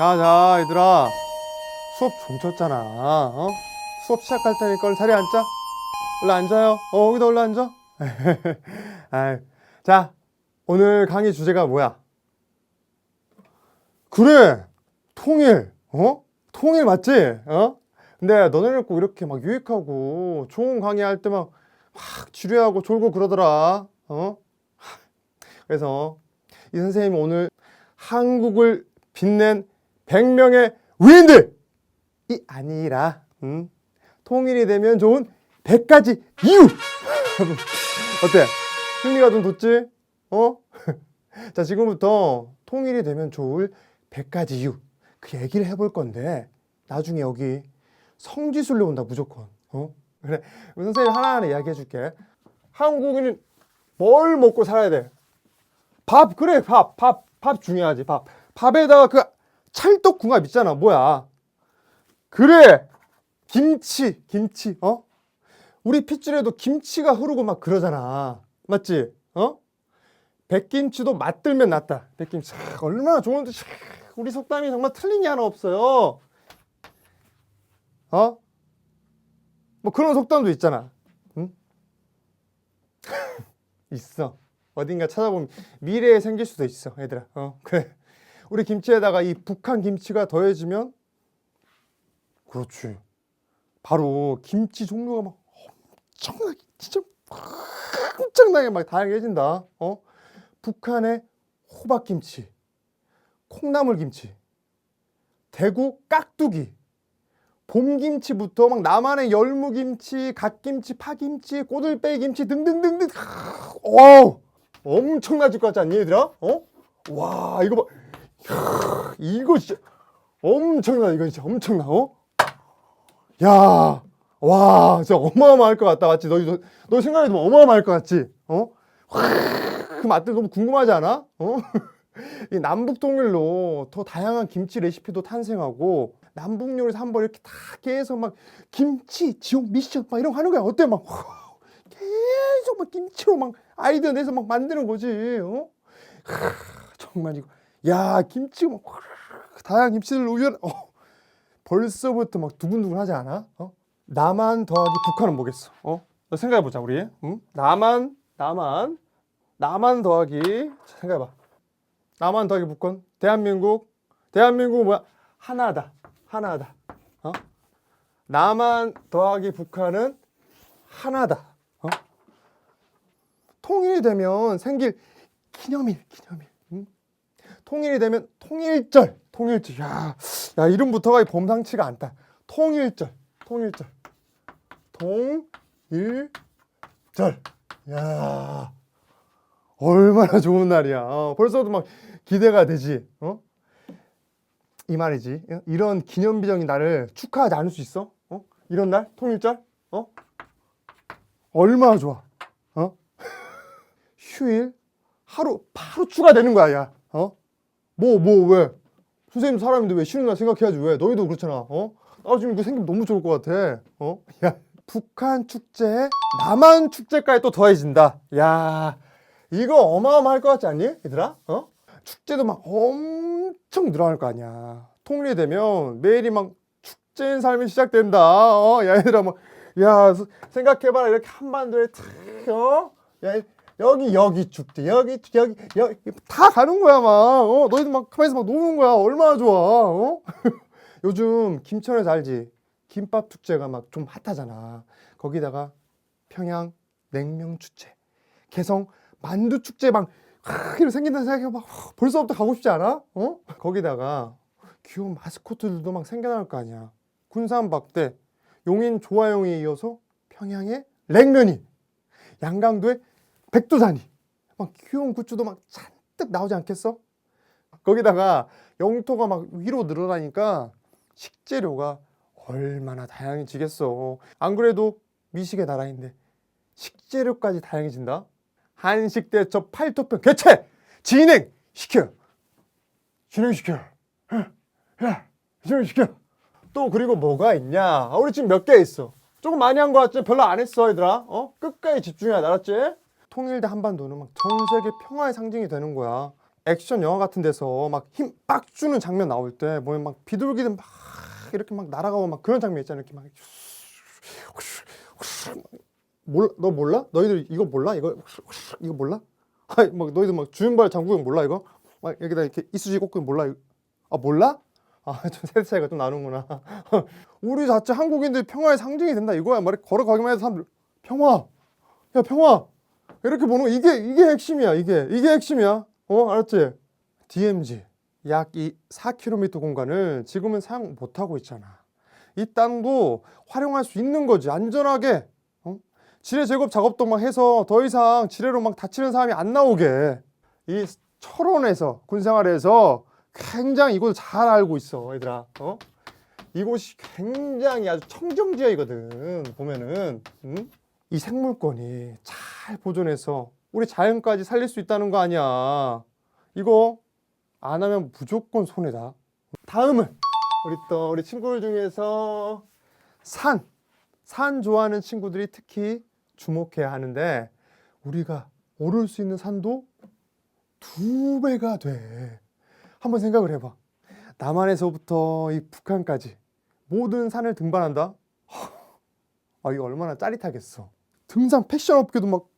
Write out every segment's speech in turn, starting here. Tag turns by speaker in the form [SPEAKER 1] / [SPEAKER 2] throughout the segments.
[SPEAKER 1] 자, 자, 얘들아. 수업 좀 쳤잖아. 어? 수업 시작할 테니까 얼른 자리에 앉자. 얼른 앉아요. 어, 여기다 얼른 앉아. 자, 오늘 강의 주제가 뭐야? 그래! 통일. 어? 통일 맞지? 어? 근데 너네는 꼭 이렇게 막 유익하고 좋은 강의 할 때만 확 지루하고 졸고 그러더라. 어? 그래서 이 선생님이 오늘 한국을 빛낸 100명의 위인들이 아니라 음, 통일이 되면 좋은 100가지 이유 어때? 흥미가 좀 돋지? 어? 자 지금부터 통일이 되면 좋을 100가지 이유 그 얘기를 해볼 건데 나중에 여기 성지순례 온다 무조건 어? 그래 선생님 하나하나 이야기해 줄게 한국인은 뭘 먹고 살아야 돼? 밥 그래 밥 밥 밥 중요하지 밥 밥에다가 그 찰떡궁합 있잖아. 뭐야? 그래. 김치 김치 어? 우리 핏줄에도 김치가 흐르고 막 그러잖아. 맞지? 어? 백김치도 맛들면 낫다. 백김치. 아, 얼마나 좋은데 참, 우리 속담이 정말 틀린 게 하나 없어요. 어? 뭐 그런 속담도 있잖아. 응? 있어. 어딘가 찾아보면 미래에 생길 수도 있어, 얘들아. 어, 그래. 우리 김치에다가 이 북한 김치가 더해지면 그렇지. 바로 김치 종류가 막 엄청나게 진짜 엄청나게 막 다양해진다. 어? 북한의 호박김치, 콩나물김치, 대구 깍두기, 봄김치부터 막 남한의 열무김치, 갓김치, 파김치, 꼬들빼기김치 등등등등. 어우! 엄청나질 것 같지 않니 얘들아? 어? 와 이거 봐이 야, 이거 진짜 엄청나 이거 진짜 엄청나 어? 야 와 진짜 어마어마할 것 같다 맞지? 너, 너, 너 생각해도 어마어마할 것 같지? 어? 그 맛들 너무 궁금하지 않아? 어? 이 남북 통일로 더 다양한 김치 레시피도 탄생하고 남북 요리 한번 이렇게 다 계속 막 김치 지옥 미션 막 이런 거 하는 거야 어때 막 계속 막 김치로 막 아이디어 내서 막 만드는 거지. 어? 하, 정말 이거 야 김치 막 다양한 김치를 우연 어, 벌써부터 막 두근두근 하지 않아? 어? 남한 더하기 북한은 뭐겠어? 어? 너 생각해 보자 우리. 응? 남한 남한 남한 더하기 자, 생각해봐. 남한 더하기 북한 대한민국 대한민국 뭐야 하나다 하나다. 어? 남한 더하기 북한은 하나다. 어? 통일이 되면 생길 기념일, 기념일. 응? 통일이 되면 통일절, 통일절. 야, 야 이름부터가 범상치가 않다. 통일절, 통일절, 통일절. 야, 얼마나 좋은 날이야. 어, 벌써도 막 기대가 되지. 어? 이 말이지. 어? 이런 기념비적인 날을 축하하지 않을 수 있어? 어? 이런 날, 통일절, 어? 얼마나 좋아. 어? 휴일 하루 바로 추가되는 거야, 야. 어? 뭐, 뭐, 왜? 선생님 사람인데 왜 쉬는 날 생각해야지, 왜? 너희도 그렇잖아, 어? 나 지금 이거 생기면 너무 좋을 것 같아, 어? 야, 북한 축제에 남한 축제까지 또 더해진다. 야, 이거 어마어마할 것 같지 않니, 얘들아? 어? 축제도 막 엄청 늘어날 거 아니야. 통일이 되면 매일이 막 축제인 삶이 시작된다. 어? 야, 얘들아, 뭐, 야, 서- 생각해봐라. 이렇게 한반도에 탁, 어? 야, 여기, 여기 축제, 여기, 여기, 여기, 다 가는 거야, 막. 어? 너희들 막 가만히서 막 노는 거야. 얼마나 좋아, 어? 요즘 김천에서 알지? 김밥 축제가 막 좀 핫하잖아. 거기다가 평양 냉면 축제, 개성 만두 축제 막, 하, 이런 생긴다 생각해 막 벌써부터 가고 싶지 않아? 어? 거기다가 귀여운 마스코트들도 막 생겨날 거 아니야. 군산 박대, 용인 조화영에 이어서 평양의 냉면이, 양강도의 백두산이, 막 귀여운 굿즈도 막 잔뜩 나오지 않겠어? 거기다가 영토가 막 위로 늘어나니까 식재료가 얼마나 다양해지겠어. 안 그래도 미식의 나라인데 식재료까지 다양해진다? 한식 대첩 팔도편 개최! 진행 시켜! 진행 시켜! 야 진행 시켜! 또 그리고 뭐가 있냐? 아, 우리 지금 몇 개 있어? 조금 많이 한 거 같지? 별로 안 했어 얘들아. 어? 끝까지 집중해야 알았지 통일된 한반도는 막 전 세계 평화의 상징이 되는 거야 액션 영화 같은 데서 막 힘 빡 주는 장면 나올 때 보면 막 비둘기들 막 이렇게 막 날아가고 막 그런 장면 있잖아요. 이렇게 막 몰라 너 몰라? 너희들 이거 몰라? 이거 이거 몰라? 아니 막 너희들 막 주윤발 장구경 몰라 이거? 막 여기다 이렇게 이수지 꽂고 몰라 이거? 아 몰라? 아좀 세대 차이가 좀 나는구나. 우리 자체 한국인들 평화의 상징이 된다 이거야. 말이 걸어가기만 해도 사람들 평화. 야 평화. 이렇게 보는 거 이게 이게 핵심이야. 이게 이게 핵심이야. 어 알았지? DMZ 약 이 4km 공간을 지금은 사용 못 하고 있잖아. 이 땅도 활용할 수 있는 거지 안전하게. 어? 지뢰 제거업 작업도 막 해서 더 이상 지뢰로 막 다치는 사람이 안 나오게. 이 철원에서 군생활에서 굉장히 이곳을 잘 알고 있어, 얘들아. 어? 이곳이 굉장히 아주 청정지역이거든. 보면은 응? 이 생물권이 잘 보존해서 우리 자연까지 살릴 수 있다는 거 아니야. 이거 안 하면 무조건 손해다. 다음은 우리 또 우리 친구들 중에서 산, 산 좋아하는 친구들이 특히 주목해야 하는데 우리가 오를 수 있는 산도 두 배가 돼. 한번 생각을 해봐. 남한에서부터 이 북한까지 모든 산을 등반한다. 아 이거 얼마나 짜릿하겠어. 등산 패션 업계도 막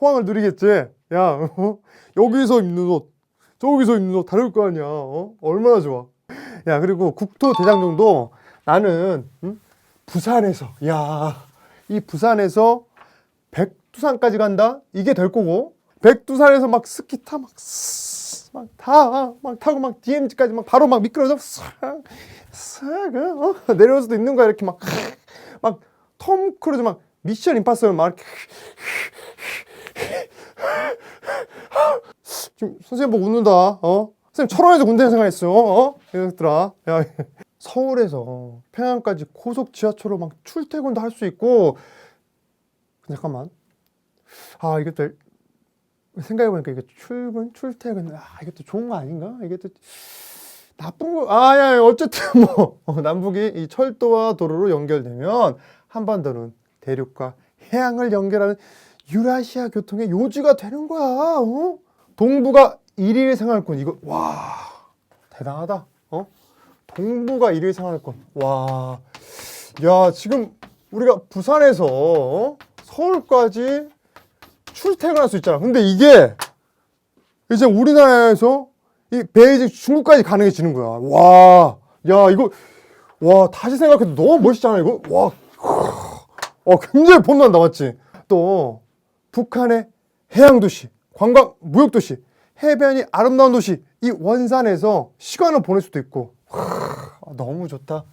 [SPEAKER 1] 호황을 누리겠지. 야 어? 여기서 입는 옷, 저기서 입는 옷 다를 거 아니야. 어? 얼마나 좋아. 야 그리고 국토 대장정도 나는 응? 부산에서 야 이 부산에서 백두산까지 간다. 이게 될 거고 백두산에서 막 스키 타막막다막 타고 막 DMZ까지 막 바로 막 미끄러져 싹 싹 어? 내려올 수도 있는 거야 이렇게 막 막 톰 크루즈 막 미션 임파서블 막 지금 선생님 보고 웃는다 어? 선생님 철원에서 군대 생활했어 어? 이랬더라 야 서울에서 평양까지 고속 지하철로 막 출퇴근도 할 수 있고. 잠깐만. 아 이게 또 생각해보니까 이게 출근 출퇴근 아 이것도 좋은 거 아닌가? 이게 또 나쁜 거 아 야 어쨌든 뭐 어, 남북이 이 철도와 도로로 연결되면 한반도는 대륙과 해양을 연결하는 유라시아 교통의 요지가 되는 거야 어? 동부가 일일 생활권 이거 와 대단하다 어 동부가 일일 생활권 와 야 지금 우리가 부산에서 어? 서울까지 출퇴근할 수 있잖아. 근데 이게 이제 우리나라에서 이 베이징 중국까지 가능해지는 거야. 와, 야 이거 와 다시 생각해도 너무 멋있잖아 이거. 와, 어 굉장히 폼난다 맞지? 또 북한의 해양 도시, 관광 무역 도시, 해변이 아름다운 도시 이 원산에서 시간을 보낼 수도 있고 와, 너무 좋다.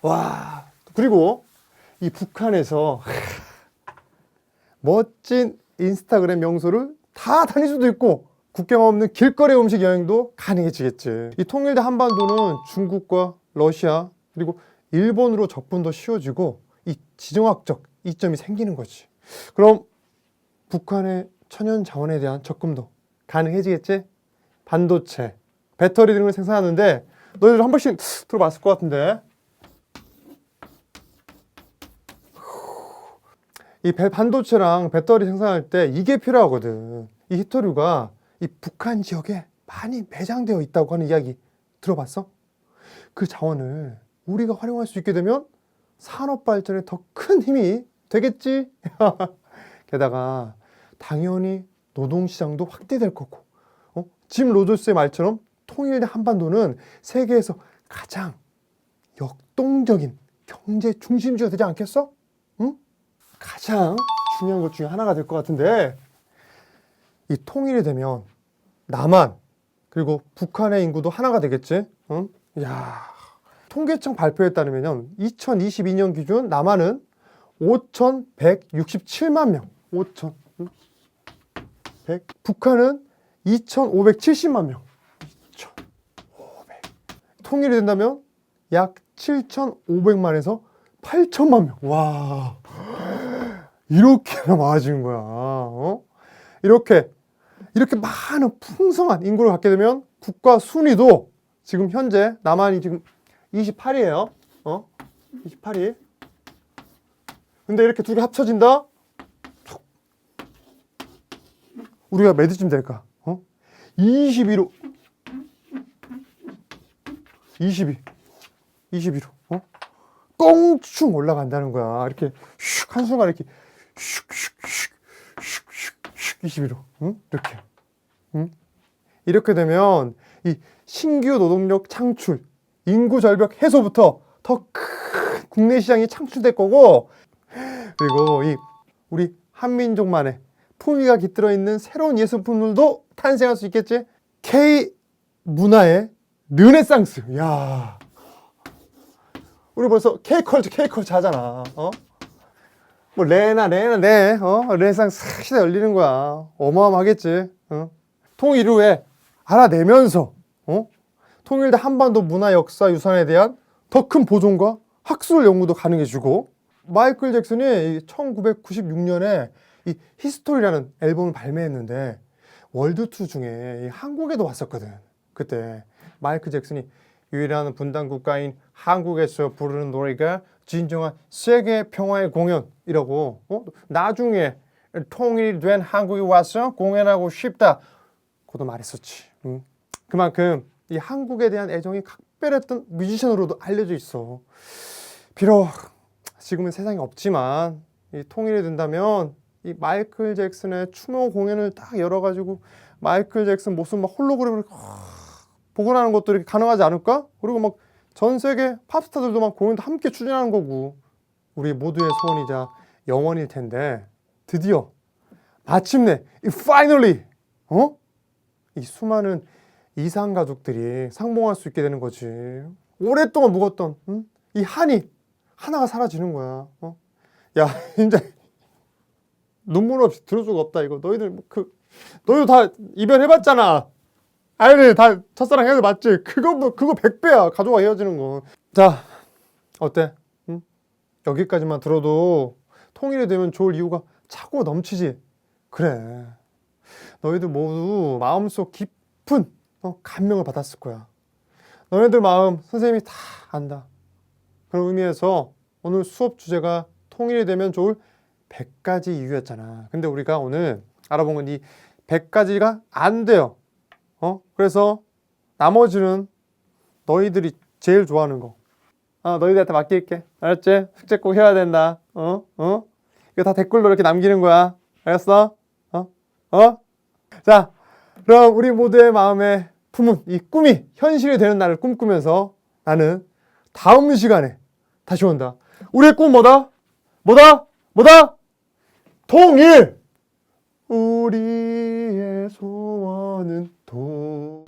[SPEAKER 1] 와 그리고 이 북한에서 멋진 인스타그램 명소를 다 다닐 수도 있고 국경 없는 길거리 음식 여행도 가능해지겠지. 이 통일된 한반도는 중국과 러시아 그리고 일본으로 접근도 쉬워지고 이 지정학적 이점이 생기는 거지. 그럼 북한의 천연 자원에 대한 접근도 가능해지겠지? 반도체, 배터리 등을 생산하는데 너희들 한 번씩 들어봤을 것 같은데 이 배- 반도체랑 배터리 생산할 때 이게 필요하거든. 이 히토류가 이 북한 지역에 많이 매장되어 있다고 하는 이야기 들어봤어? 그 자원을 우리가 활용할 수 있게 되면 산업 발전에 더 큰 힘이 되겠지? 게다가 당연히 노동 시장도 확대될 거고, 어? 짐 로저스의 말처럼 통일된 한반도는 세계에서 가장 역동적인 경제 중심지가 되지 않겠어? 응? 가장 중요한 것 중에 하나가 될 것 같은데 이 통일이 되면 남한 그리고 북한의 인구도 하나가 되겠지. 응? 야 통계청 발표에 따르면요, 2022년 기준 남한은 5,167만 명, 5,000, 응? 100. 북한은 2,570만 명, 2,500. 통일이 된다면 약 7,500만에서 8천만 명. 와. 이렇게나 많아지는 거야. 어? 이렇게 이렇게 많은 풍성한 인구를 갖게 되면 국가 순위도 지금 현재 남한이 지금 28위예요. 어? 28위. 근데 이렇게 두 개 합쳐진다? 우리가 몇 위쯤 될까? 어? 22로 22 22로 어? 껑충 올라간다는 거야. 이렇게 슉 한순간 이렇게 슉 슉 슉 슉 슉 슉 22로 응? 이렇게 응? 이렇게 되면 이 신규 노동력 창출, 인구 절벽 해소부터 더 큰 국내 시장이 창출될 거고 그리고 이 우리 한민족만의 품위가 깃들어 있는 새로운 예술품들도 탄생할 수 있겠지. K 문화의 르네상스. 야. 우리 벌써 K 컬처 K 컬처 하잖아. 어? 뭐 레나 레나 레. 어? 르네상스 시대 열리는 거야. 어마어마하겠지. 어? 통일 이후에 알아내면서 어? 통일된 한반도 문화 역사 유산에 대한 더 큰 보존과 학술 연구도 가능해지고 마이클 잭슨이 1996년에 이 히스토리라는 앨범을 발매했는데 월드 투 중에 이 한국에도 왔었거든. 그때 마이클 잭슨이 유일한 분단 국가인 한국에서 부르는 노래가 진정한 세계 평화의 공연이라고. 어? 나중에 통일된 한국에 와서 공연하고 싶다. 고도 말했었지. 응? 그만큼 이 한국에 대한 애정이 각별했던 뮤지션으로도 알려져 있어. 비록 지금은 세상에 없지만 이 통일이 된다면 이 마이클 잭슨의 추모 공연을 딱 열어가지고 마이클 잭슨 모습 막 홀로그램을 복원하는 것도 이렇게 가능하지 않을까? 그리고 막 전 세계 팝스타들도 막 공연도 함께 추진하는 거고 우리 모두의 소원이자 영원일 텐데 드디어 마침내 이 finally 어? 이 수많은 이상 가족들이 상봉할 수 있게 되는 거지. 오랫동안 묵었던 응? 이 한이 하나가 사라지는 거야. 어? 야, 이제 눈물 없이 들을 수가 없다 이거. 너희들 뭐그 너희도 다 이별해봤잖아. 아이들 다 첫사랑 헤어져 맞지? 그거 뭐 그거 백 배야 가족과 헤어지는 거. 자, 어때? 응? 여기까지만 들어도 통일이 되면 좋을 이유가 차고 넘치지. 그래. 너희들 모두 마음속 깊은 어, 감명을 받았을 거야. 너네들 마음 선생님이 다 안다. 그런 의미에서 오늘 수업 주제가 통일이 되면 좋을 100가지 이유였잖아. 근데 우리가 오늘 알아본 건 이 100가지가 안 돼요. 어? 그래서 나머지는 너희들이 제일 좋아하는 거. 아, 너희들한테 맡길게. 알았지? 숙제 꼭 해야 된다. 어? 어? 이거 다 댓글로 이렇게 남기는 거야. 알았어? 어? 어? 자, 그럼 우리 모두의 마음에 품은 이 꿈이 현실이 되는 날을 꿈꾸면서 나는 다음 시간에 다시 온다. 우리의 꿈 뭐다? 뭐다? 뭐다? 통일! 우리의 소원은 통